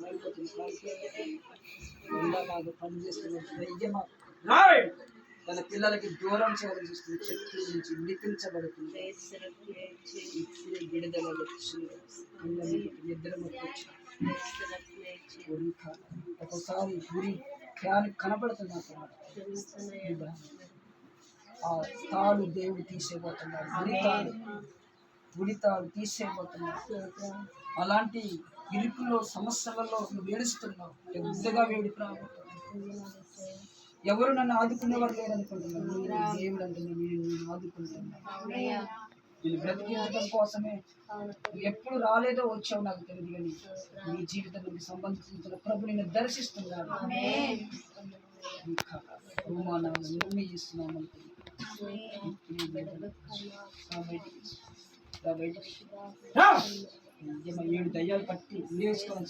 మారిపోతుంది ఇలాగా దయ్యమ తన పిల్లలకి దూరం చేయడం చూస్తుంది శక్తుల నుంచి విడిపించబడుతుంది ఇప్పుడే విడుదల నిద్ర ఒకసారి గురి ఫ్యాన్ ఆ తాడు దేవుడు తీసేయబోతున్నాడు గుడి తాడు గుడి తాడు తీసేయబోతున్నాడు అలాంటి ఇరుకులో సమస్యలలో నువ్వు ఏడుస్తున్నావు. పెద్దగా వేడికి ఎవరు నన్ను ఆదుకునేవారు లేరనుకుంటున్నాను. దేవుడు అంటే నేను ఆదుకుంటున్నాను. నేను బ్రతికించడం కోసమే నువ్వు ఎప్పుడు రాలేదో వచ్చావు నాకు తెలియదు కానీ నీ జీవితానికి సంబంధించిన ప్రభు నేను దర్శిస్తున్నాడు. ఇంకా అవమానాలను బయటికి. ఏడు దయ్యాలు పట్టి వేసుకోవాలి